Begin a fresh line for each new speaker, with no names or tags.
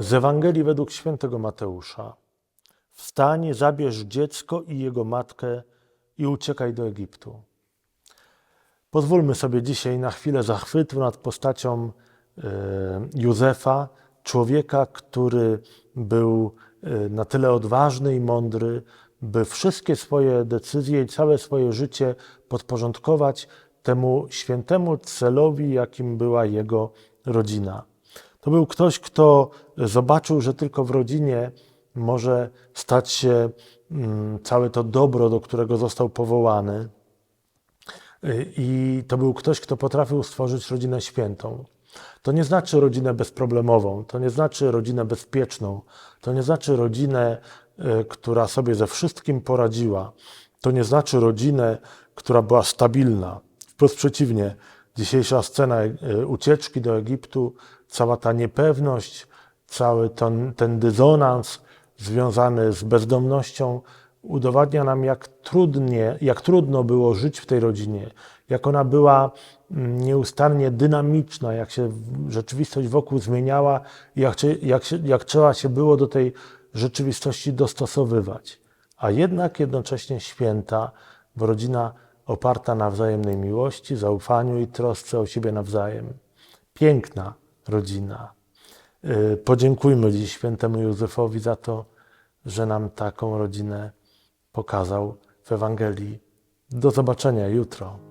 Z Ewangelii według świętego Mateusza. Wstań, zabierz dziecko i jego matkę i uciekaj do Egiptu. Pozwólmy sobie dzisiaj na chwilę zachwytu nad postacią e, Józefa, człowieka, który był e, na tyle odważny i mądry, by wszystkie swoje decyzje i całe swoje życie podporządkować temu świętemu celowi, jakim była jego rodzina. To był ktoś, kto zobaczył, że tylko w rodzinie może stać się mm, całe to dobro, do którego został powołany. I to był ktoś, kto potrafił stworzyć rodzinę świętą. To nie znaczy rodzinę bezproblemową, to nie znaczy rodzinę bezpieczną, to nie znaczy rodzinę, e, która sobie ze wszystkim poradziła, to nie znaczy rodzinę, która była stabilna. Wprost przeciwnie, dzisiejsza scena e, ucieczki do Egiptu, cała ta niepewność, cały ten, ten dysonans związany z bezdomnością udowadnia nam, jak, trudnie, jak trudno było żyć w tej rodzinie, jak ona była mm, nieustannie dynamiczna, jak się rzeczywistość wokół zmieniała jak, jak, jak trzeba się było do tej rzeczywistości dostosowywać. A jednak jednocześnie święta, bo rodzina oparta na wzajemnej miłości, zaufaniu i trosce o siebie nawzajem. Piękna rodzina. Y, Podziękujmy dziś świętemu Józefowi za to, że nam taką rodzinę pokazał w Ewangelii. Do zobaczenia jutro.